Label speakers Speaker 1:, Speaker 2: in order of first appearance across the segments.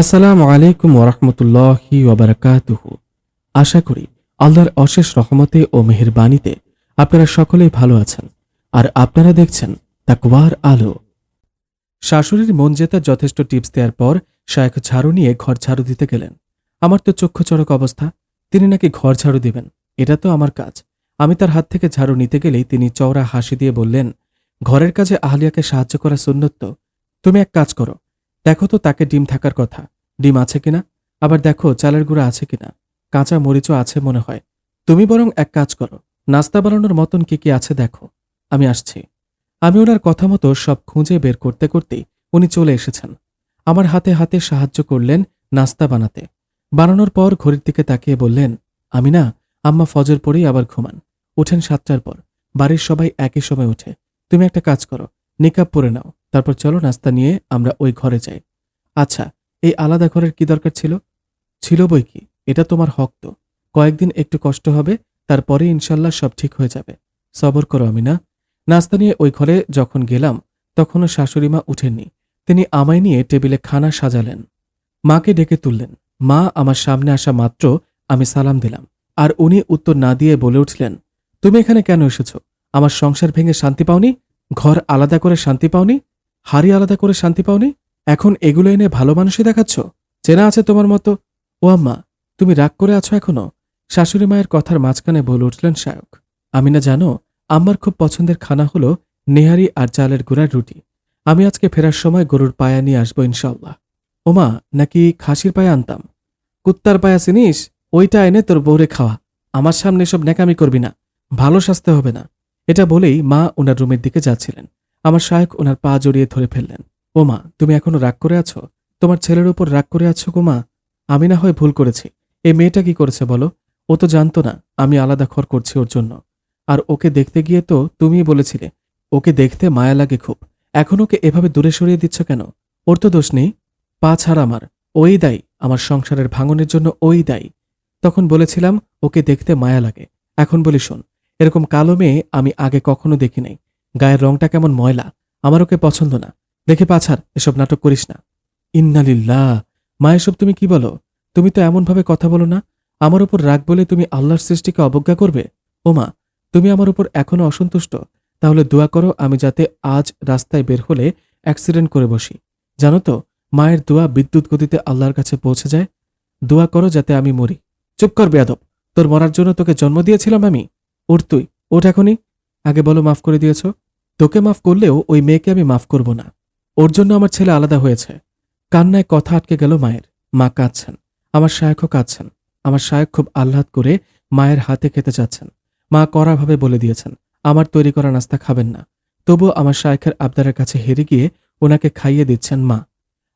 Speaker 1: আসসালামু আলাইকুম ওরহমতুল্লাহি ওবরাকাতুহু আশা করি আল্লাহর অশেষ রহমতে ও মেহেরবানিতে আপনারা সকলেই ভালো আছেন। আর আপনারা দেখছেন তাকওয়ার আলো। শাশুড়ির মন জেতার যথেষ্ট টিপস দেওয়ার পর শায়েখ ঝাড়ু নিয়ে ঘর ঝাড়ু দিতে গেলেন। আমার তো চক্ষু চড়ক অবস্থা, তিনি নাকি ঘর ঝাড়ু দিবেন, এটা তো আমার কাজ। আমি তার হাত থেকে ঝাড়ু নিতে গেলেই তিনি চওড়া হাসি দিয়ে বললেন, ঘরের কাজে আহলিয়াকে সাহায্য করা সুন্নত। তুমি এক কাজ করো দেখো তো তাকে ডিম থাকার কথা। ডিম আছে কিনা? আবার দেখো, চালের গুঁড়া আছে কিনা? কাঁচা মরিচও আছে মনে হয়। তুমি বরং এক কাজ করো, নাস্তা বানানোর মতন কি কি আছে দেখো। আমি আসছি। আমি ওনার কথা মতো সব খুঁজে বের করতে করতেই উনি চলে এসেছেন। আমার হাতে হাতে সাহায্য করলেন নাস্তা বানাতে। বানানোর পর ঘড়ির দিকে তাকিয়ে বললেন, আমি না, আম্মা ফজর পরেই আবার ঘুমান। উঠেন সাতটার পর। বাড়ির সবাই একই সময় উঠে। তুমি একটা কাজ করো, নিকাব পরে নাও। তারপর চলো নাস্তা নিয়ে আমরা ওই ঘরে যাই। আচ্ছা এই আলাদা ঘরের কি দরকার ছিল? ছিল বই কি? এটা তোমার হক তো। কয়েকদিন একটু কষ্ট হবে, তারপরে ইনশাল্লাহ সব ঠিক হয়ে যাবে। সবর করো আমি না নাস্তা নিয়ে ওই ঘরে যখন গেলাম, তখনও শাশুড়িমা উঠেননি। তিনি আমায় নিয়ে টেবিলে খানা সাজালেন। মাকে ডেকে তুললেন। মা আমার সামনে আসা মাত্র আমি সালাম দিলাম। আর উনি উত্তর না দিয়ে বলে উঠলেন, তুমি এখানে কেন এসেছ? আমার সংসার ভেঙে শান্তি পাওনি? ঘর আলাদা করে শান্তি পাওনি? হাড়ি আলাদা করে শান্তি পাওনি? এখন এগুলো এনে ভালো মানুষই দেখাচ্ছ? চেনা আছে তোমার মতো? ও আম্মা, তুমি রাগ করে আছো এখনও? শাশুড়ি মায়ের কথার মাঝখানে বলে উঠলেন শায়ক আমি না জানো, আম্মার খুব পছন্দের খানা হলো নেহারি আর চালের গুঁড়ার রুটি। আমি আজকে ফেরার সময় গরুর পায়া নিয়ে আসব ইনশাল্লাহ ওমা নাকি খাসির পায়া আনতাম? কুত্তার পায়া চিনিস? ওইটা এনে তোর বৌরে খাওয়া। আমার সামনে সব ন্যাকামি করবি না। ভালো সাজতে হবে না। এটা বলেই মা ওনার রুমের দিকে যাচ্ছিলেন। আমার শায়ক ওনার পা জড়িয়ে ধরে ফেললেন। ওমা, তুমি এখনও রাগ করে আছো? তোমার ছেলের উপর রাগ করে আছো গোমা আমি না হয় ভুল করেছি। এই মেয়েটা কি করেছে বলো? ও তো জানতো না, আমি আলাদা খর করছি ওর জন্য। আর ওকে দেখতে গিয়ে তো তুমিই বলেছিলে, ওকে দেখতে মায়া লাগে খুব। এখন ওকে এভাবে দূরে সরিয়ে দিচ্ছ কেন? ওর তো দোষ নেই। পা ছাড় আমার, ওই দায়ী। আমার সংসারের ভাঙনের জন্য ওই দায়ী। তখন বলেছিলাম, ওকে দেখতে মায়া লাগে। এখন বলি শোন, এরকম কালো মেয়ে আমি আগে কখনো দেখি নাই গায়ের রংটা কেমন ময়লা, আমার ওকে পছন্দ না। দেখে পাছার এসব নাটক করিস না। ইন্নালিল্লাহ, মা, এসব তুমি কি বলো? তুমি তো এমনভাবে কথা বলো না, আমার উপর রাগ বলে তুমি আল্লাহর সৃষ্টিকে অবজ্ঞা করবে? ও মা, তুমি আমার উপর এখনও অসন্তুষ্ট। তাহলে দোয়া করো আমি যাতে আজ রাস্তায় বের হলে অ্যাক্সিডেন্ট করে বসি। জানো তো, মায়ের দোয়া বিদ্যুৎ গতিতে আল্লাহর কাছে পৌঁছে যায়। দোয়া করো যাতে আমি মরি। চুপ কর বেয়াদব, তোর মরার জন্য তোকে জন্ম দিয়েছিলাম আমি। ওর তুই ওঠ এখনই। আগে বলো মাফ করে দিয়েছ। তোকে মাফ করলেও ওই মেয়েকে আমি মাফ করব না। ওর জন্য আমার ছেলে আলাদা হয়েছে। কান্নায় কথা আটকে গেল মায়ের। মা কাঁদছেন। আমার শায়কও কাঁদছেন। আমার শায়ক খুব আহ্লাদ করে মায়ের হাতে খেতে চাচ্ছেন। মা কড়াভাবে বলে দিয়েছেন, আমার তৈরি করা নাস্তা খাবেন না। তবুও আমার শায়কের আবদারের কাছে হেরে গিয়ে ওনাকে খাইয়ে দিচ্ছেন মা।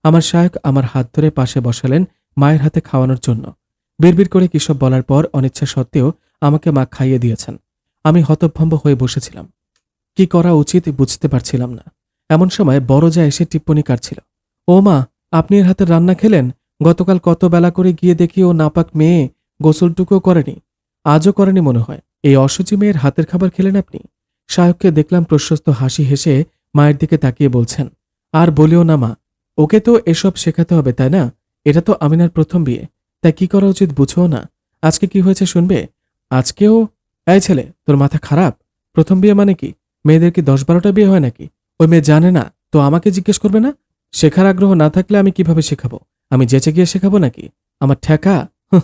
Speaker 1: আমার শায়ক আমার হাত ধরে পাশে বসালেন মায়ের হাতে খাওয়ানোর জন্য। বিড়বিড় করে কিসব বলার পর অনিচ্ছা সত্ত্বেও আমাকে মা খাইয়ে দিয়েছেন। আমি হতভম্ব হয়ে বসেছিলাম। কি করা উচিত বুঝতে পারছিলাম না। এমন সময় বড় যা এসে টিপ্পনি কাটছিল। ও মা, আপনি এর হাতের রান্না খেলেন? গতকাল কত বেলা করে গিয়ে দেখি ও নাপাক মেয়ে গোসলটুকুও করেনি। আজও করেনি মনে হয়। এই অসুচি মেয়ের হাতের খাবার খেলেন আপনি? শায়ককে দেখলাম প্রশস্ত হাসি হেসে মায়ের দিকে তাকিয়ে বলছেন, আর বলিও না মা, ওকে তো এসব শেখাতে হবে, তাই না? এটা তো আমিনার প্রথম বিয়ে। তাই কি করা উচিত বুঝো না। আজকে কি হয়েছে শুনবে? আজকেও? এই ছেলে, তোর মাথা খারাপ? প্রথম বিয়ে মানে কি? মেয়েদের কি দশ বারোটা বিয়ে হয় নাকি? ওই মেয়ে জানে না, তো আমাকে জিজ্ঞেস করবে না? শেখার আগ্রহ না থাকলে আমি কীভাবে শেখাবো? আমি যেচে গিয়ে শেখাবো নাকি? আমার ঠেকা? হুঁ।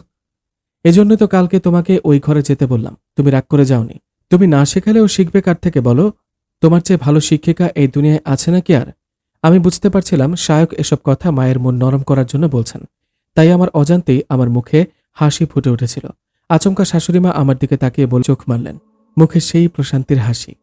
Speaker 1: এজন্য তো কালকে তোমাকে ওই ঘরে যেতে বললাম। তুমি রাগ করে যাওনি। তুমি না শেখালেও শিখবে কার থেকে বলো? তোমার চেয়ে ভালো শিক্ষিকা এই দুনিয়ায় আছে নাকি আর? আমি বুঝতে পারছিলাম শায়ক এসব কথা মায়ের মন নরম করার জন্য বলছেন। তাই আমার অজান্তেই আমার মুখে হাসি ফুটে উঠেছিল। আচমকা শাশুড়িমা আমার দিকে তাকিয়ে বল চোখ মারলেন। মুখে সেই প্রশান্তির হাসি।